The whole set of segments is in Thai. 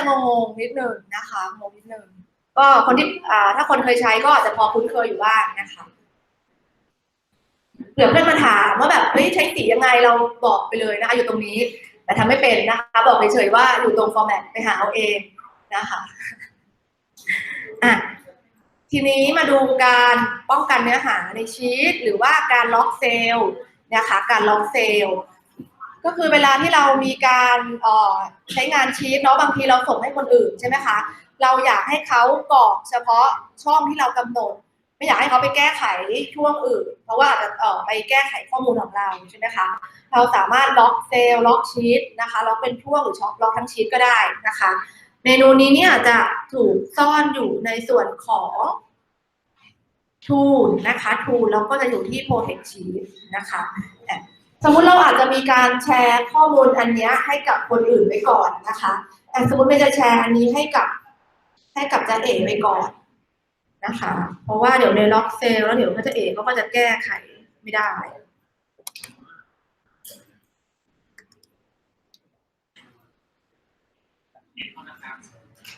จะงงๆนิดนึงนะคะงงนิดนึงก็คนที่อ่าถ้าคนเคยใช้ก็อาจจะพอคุ้นเคยอยู่บ้างนะคะเผื่อเพื่อนมาถามว่าแบบเฮ้ยใช้สียังไงเราบอกไปเลยนะคะอยู่ตรงนี้ แต่ทำไม่เป็นนะคะบอกเฉยๆว่าอยู่ตรงฟอร์แมตไปหาเอาเองนะคะอะทีนี้มาดูการป้องกันเนื้อหาในชีตหรือว่าการล็อกเซลล์นะคะการล็อกเซลล์ ก็คือเวลาที่เรามีการออใช้งานชีตเนาะบางทีเราส่งให้คนอื่นใช่ไหมคะเราอยากให้เขากรอกเฉพาะช่องที่เรากำหนด ไม่อยากให้เขาไปแก้ไขช่วงอื่น เพราะว่าอาจจะไปแก้ไขข้อมูลของเราใช่ไหมคะเราสามารถล็อกเซลล์ล็อกชีตนะคะล็อกเป็นช่วงหรือช็อปล็อกทั้งชีตก็ได้นะคะ เมนูนี้เนี่ยจะถูกซ่อนอยู่ในส่วนของ tool นะคะ tool แล้วก็จะอยู่ที่ protect sheet นะคะ สมมุติเราอาจจะมีการแชร์ข้อมูลอันนี้ให้กับคนอื่นไว้ก่อนนะคะแต่สมมติไม่จะแชร์อันนี้ให้กับ ให้กับจะเอ๋ไปก่อนนะคะ เพราะว่าเดี๋ยวในล็อกเซลแล้วเดี๋ยวก็จะเอ๋เขาก็จะแก้ไขไม่ได้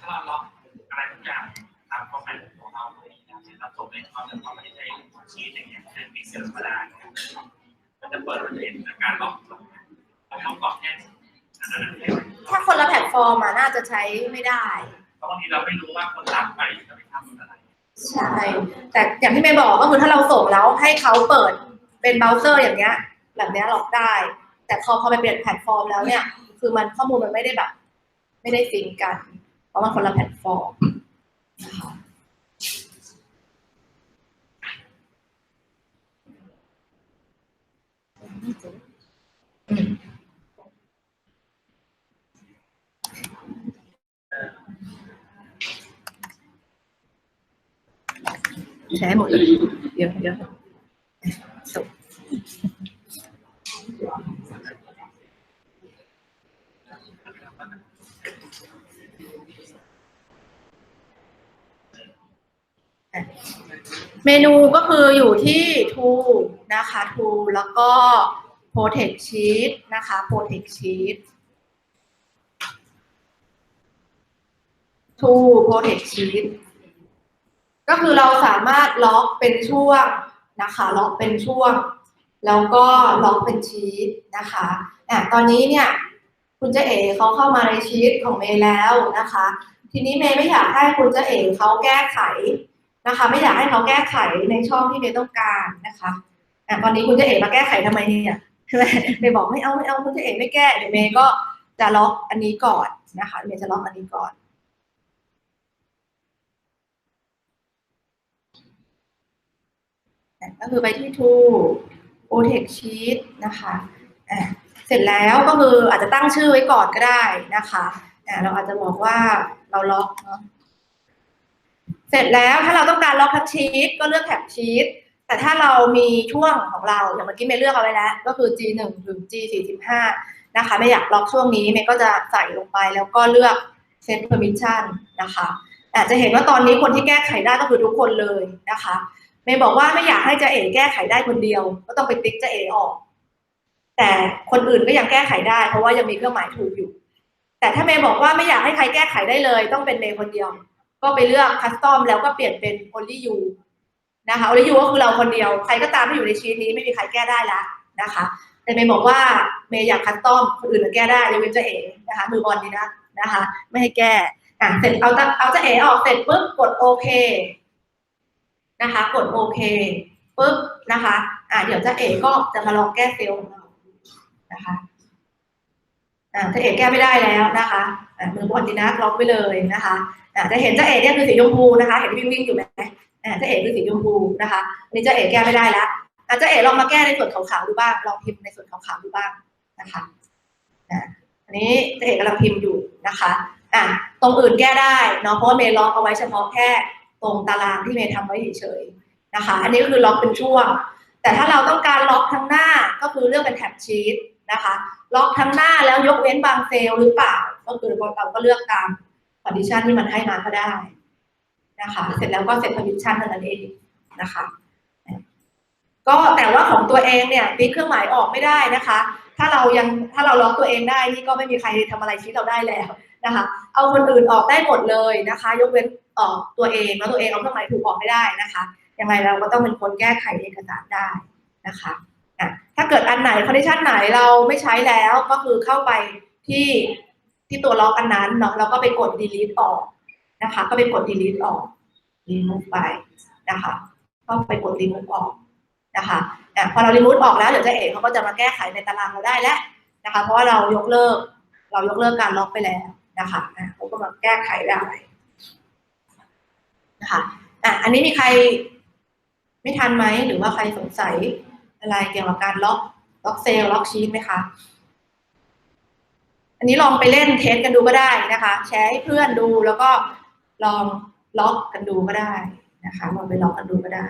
ถ้าเราล็อกอะไรทุกอย่างตามข้อแม้ของเราเลยนะเราส่งในความจำเป็นไม่ใช่ชีตอย่างเงี้ยเป็นมิเซอร์ธรรมดา จะเปิดมันจะเห็นการล็อกลงเราต้องกรอกแค่อันนั้นเองถ้าคนละแพลตฟอร์มอะน่าจะใช้ไม่ได้เพราะบางทีเราไม่รู้ว่าคนรับไปจะไปทำอะไรใช่ แต่อย่างที่เมย์บอกก็คือถ้าเราส่งแล้วให้เขาเปิดเป็นเบราว์เซอร์อย่างเงี้ย แบบเนี้ยล็อกได้ แต่พอพอไปเปลี่ยนแพลตฟอร์มแล้วเนี่ย คือมันข้อมูลมันไม่ได้แบบ ไม่ได้ซิงก์กัน เพราะมันคนละแพลตฟอร์ม นะคะอืมใช้หมดเลยเดี๋ยวเดี๋ยวจบ เมนูก็คืออยู่ที่ to นะคะ to แล้วก็ protect sheet นะคะ protect sheet tool protect sheet ก็คือเราสามารถล็อกเป็นช่วงนะคะ ล็อกเป็นช่วง แล้วก็ล็อกเป็นชีตนะคะอะตอนนี้เนี่ยคุณเจเอ๋เขาเข้ามาในชีตของเมย์แล้วนะคะ ทีนี้เมย์ไม่อยากให้คุณเจเอ๋เขาแก้ไข นะคะ ไม่อยากให้เขาแก้ไขในช่องที่เมย์ต้องการนะคะอ่ตอนนี้คุณเจะเอ๋มาแก้ไขทำไมเนี่ยเมย์บอกไม่เอาไม่เอาคุณเจะเอ๋ไม่แก้เดี๋ยวเมย์ก็จะล็อกอันนี้ก่อนนะคะเมย์จะล็อกอันนี้ก่อนก็คือไปที่ tool protect sheet นะคะเสร็จแล้วก็คืออาจจะตั้งชื่อไว้ก่อนก็ได้นะคะอะเราอาจจะบอกว่าเราล็อกเนาะ เสร็จแล้วถ้าเราต้องการล็อกทั้งชีตก็เลือกแท็บชีตแต่ถ้าเรามีช่วงของเราอย่างเมื่อกี้เมย์เลือกเอาไว้แล้วก็คือ G 1 ถึง G 45 นะคะไม่อยากล็อกช่วงนี้เมย์ก็จะใส่ลงไปแล้วก็เลือก set permission นะคะอาจจะเห็นว่าตอนนี้คนที่แก้ไขได้ก็คือทุกคนเลยนะคะเมย์บอกว่าไม่อยากให้จะเอ๋แก้ไขได้คนเดียว ก็ต้องไปติ๊กจะเอ๋ออก แต่คนอื่นก็ยังแก้ไขได้ เพราะว่ายังมีเครื่องหมายถูกอยู่ แต่ถ้าเมย์บอกว่าไม่อยากให้ใครแก้ไขได้เลย ต้องเป็นเมย์คนเดียว ก็ไปเลือกคัสตอมแล้วก็เปลี่ยนเป็น only you นะคะ only you ก็คือเราคนเดียว ใครก็ตามที่อยู่ในชีตนี้ไม่มีใครแก้ได้ละนะคะ แต่เมย์บอกว่าเมย์อยากคัสตอมคนอื่นจะแก้ได้ยกเว้นจะเอ๋นะคะมือบอลนี้นะนะคะ ไม่ให้แก้อะเสร็จเอาจะเอาจะเอออกเสร็จปุ๊บกดโอเคนะคะ กดโอเคปุ๊บนะคะอะเดี๋ยวจะเอก็จะมาลองแก้เซลล์ของเรานะคะ อะเจะเอ๋แก้ไม่ได้แล้วนะคะมือบอลดีนะล็อกไว้เลยนะคะจะเห็นเจ้าเอ๋เนี่ยคือสีชมพูนะคะ เห็นวิ่งวิ่งอยู่ไหมเจ้าเอ๋คือสีชมพูนะคะอันนี้เจ้าเอ๋แก้ไม่ได้แล้วอ่าเจ้าเอ๋ลองมาแก้ในส่วนขาวๆดูบ้างลองพิมพ์ในส่วนขาวๆดูบ้างนะคะอันนี้เจ้าเอ๋กำลังพิมพ์อยู่นะคะอ่าตรงอื่นแก้ได้เนาะเพราะว่าเมย์ล็อกเอาไว้เฉพาะแค่ตรงตารางที่เมย์ทำไว้เฉยๆนะคะ อันนี้ก็คือล็อกเป็นช่วง แต่ถ้าเราต้องการล็อกทั้งหน้าก็คือเลือกเป็นแท็บชีตนะคะล็อกทั้งหน้าแล้วยกเว้นบางเซลล์หรือเปล่าก็คือเราก็เลือกตามคอนดิชันที่มันให้มาก็ได้นะคะเสร็จแล้วก็เสร็จคอนดิชันเท่านั้นเองนะคะก็แต่ว่าของตัวเองเนี่ยติ๊กเครื่องหมายออกไม่ได้นะคะ ถ้าเรายังถ้าเราล็อกตัวเองได้นี่ก็ไม่มีใครทำอะไรชี้เราได้แล้วนะคะ เอาคนอื่นออกได้หมดเลยนะคะ ยกเว้นออกตัวเองแล้วตัวเองเอาเครื่องหมายถูกออกไม่ได้นะคะยังไงเราก็ต้องเป็นคนแก้ไขเอกสารได้นะคะ ถ้าเกิดอันไหนคอนดิชันไหนเราไม่ใช้แล้วก็คือเข้าไปที่ที่ตัวล็อกอันนั้นเนาะแล้วก็ไปกด delete ออกนะคะ ก็ไปกด delete ออก remove ไปนะคะก็ไปกด remove ออกนะคะอะพอเรา remove ออกแล้วเดี๋ยวเจะเอกเขาก็จะมาแก้ไขในตารางเราได้แล้วนะคะ เพราะว่าเรายกเลิก เรายกเลิกการล็อกไปแล้วนะคะอะเขาก็มาแก้ไขได้นะคะอะอันนี้มีใครไม่ทันไหมหรือว่าใครสงสัย อะไรเกี่ยวกับการล็อกล็อกเซลล์ล็อกชีตไหมคะอันนี้ลองไปเล่นเทสกันดูก็ได้นะคะ แชร์ให้เพื่อนดูแล้วก็ลองล็อกกันดูก็ได้นะคะลองไปล็อกกันดูก็ได้